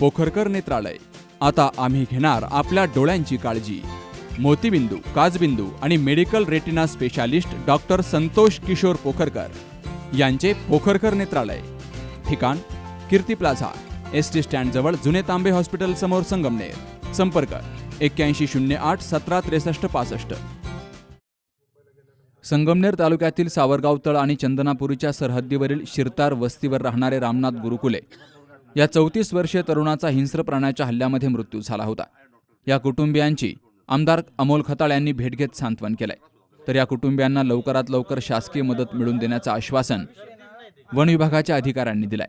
पोखरकर नेत्रालय. आता आम्ही घेणार आपल्या डोळ्यांची काळजी. मोतीबिंदू काजबिंदू आणि medical retina specialist doctor Santosh Kishor Pokharkar यांचे पोखरकर नेत्रालय. ठिकाण Kirti plaza S T stand जवळ जुने तांबे हॉस्पिटल समोर संगमनेर. संपर्क एक्क्याऐंशी शून्य आठ सतरा त्रेसष्ट पासष्ट. संगमनेर तालुक्यातील सावरगाव तळ आणि चंदनापुरीच्या सरहद्दीवरील शिरतार वस्तीवर राहणारे रामनाथ गुरुकुले या चौतीस वर्षीय तरुणाचा हिंस्र प्राण्याच्या हल्ल्यामध्ये मृत्यू झाला होता. या कुटुंबियांची आमदार अमोल खताळ यांनी भेट घेत सांत्वन केलंय. तर या कुटुंबियांना लवकरात लवकर शासकीय मदत मिळवून देण्याचं आश्वासन वन विभागाच्या अधिकाऱ्यांनी दिलंय.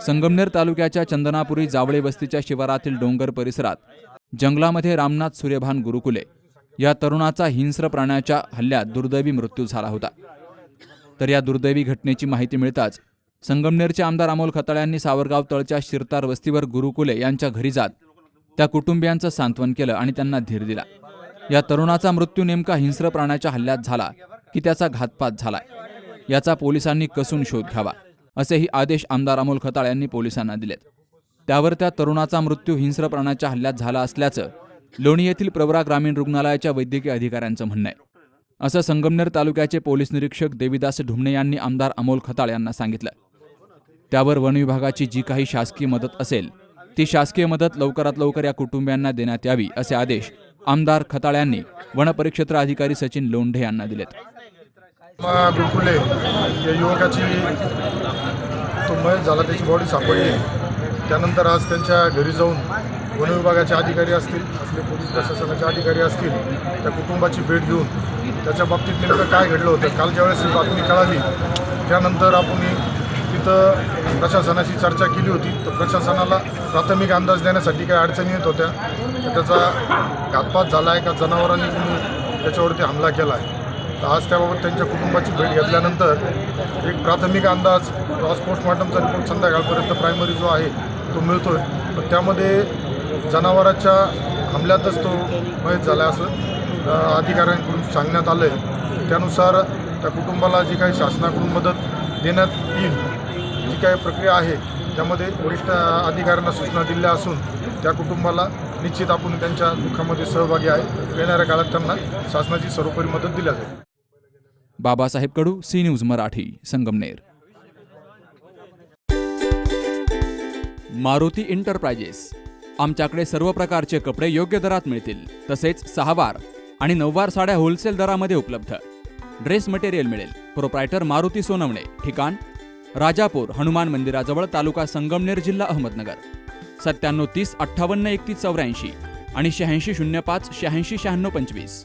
संगमनेर तालुक्याच्या चंदनापुरी जावळे वस्तीच्या शिवारातील डोंगर परिसरात जंगलामध्ये रामनाथ सूर्यभान गुरुकुले या तरुणाचा हिंस्र प्राण्याच्या हल्ल्यात दुर्दैवी मृत्यू झाला होता. तर या दुर्दैवी घटनेची माहिती मिळताच संगमनेरचे आमदार अमोल खताळ यांनी सावरगाव तळच्या शिरतार वस्तीवर गुरुकुले यांच्या घरी जात त्या कुटुंबियांचं सांत्वन केलं आणि त्यांना धीर दिला. या तरुणाचा मृत्यू नेमका हिंस्र प्राण्याच्या हल्ल्यात झाला की त्याचा घातपात झालाय. याचा पोलिसांनी कसून शोध घ्यावा असेही आदेश आमदार अमोल खताळ यांनी पोलिसांना दिलेत. त्यावर त्या तरुणाचा मृत्यू हिंस्र प्राण्याच्या हल्ल्यात झाला असल्याचं लोणी येथील प्रवरा ग्रामीण रुग्णालयाच्या वैद्यकीय अधिकाऱ्यांचं म्हणणं आहे. असं संगमनेर तालुक्याचे पोलीस निरीक्षक देविदास ढुमणे यांनी आमदार अमोल खताळ यांना सांगितलं. त्यावर वनविभागाची जी काही शासकीय मदत असेल ती शासकीय मदत लवकरात लवकर या कुटुंबियांना देण्यात यावी असे आदेश आमदार खताळ यांनी वनपरिक्षेत्र अधिकारी सचिन लोंढे यांना दिलेत. मा बिलकुले या युवकाची तो मयत झाला त्याची बॉडी सापडली त्यानंतर आज त्यांच्या घरी जाऊन वनविभागाचे अधिकारी असतील असले पोलीस प्रशासनाचे अधिकारी असतील त्या कुटुंबाची भेट घेऊन त्याच्या बाबतीत नेमकं काय घडलं होतं काल ज्यावेळेस ही बातमी कळाली त्यानंतर आपण तिथं प्रशासनाशी चर्चा केली होती. तर प्रशासनाला प्राथमिक अंदाज देण्यासाठी काही अडचणी येत होत्या. तर त्याचा घातपात झाला आहे का जनावरांनी कोणी त्याच्यावरती हमला केला आहे. तर आज त्याबाबत त्यांच्या कुटुंबाची भेट घेतल्यानंतर एक प्राथमिक अंदाज आज पोस्टमॉर्टमचा रिपोर्ट संध्याकाळपर्यंत प्रायमरी जो आहे तो मिळतो आहे पण त्यामध्ये जनावराच्या हमल्यातच तो मयत झाला असं अधिकाऱ्यांकडून सांगण्यात आलं आहे त्यानुसार त्या कुटुंबाला जी काही शासनाकडून मदत देण्यात येईल जी काही प्रक्रिया आहे त्यामध्ये वरिष्ठ अधिकाऱ्यांना सूचना दिल्या असून त्या कुटुंबाला निश्चित आपण त्यांच्या दुःखामध्ये सहभागी आहे. येणाऱ्या काळात त्यांना शासनाची सर्वोपरी मदत दिल्या जाईल. Babasaheb Kadu C news Marathi Sangamner. Maruti enterprises आमच्याकडे सर्व प्रकारचे कपडे योग्य दरात मिळतील तसेच सहावार आणि नऊवार साड्या होलसेल दरामध्ये उपलब्ध. ड्रेस मटेरियल मिळेल. प्रोप्रायटर मारुती सोनवणे ठिकाण राजापूर हनुमान मंदिराजवळ तालुका संगमनेर जिल्हा अहमदनगर. सत्त्याण्णव तीस अठ्ठावन्न एकतीस चौऱ्याऐंशी आणि शहाऐंशी शून्य पाच शहाऐंशी शहाण्णव पंचवीस.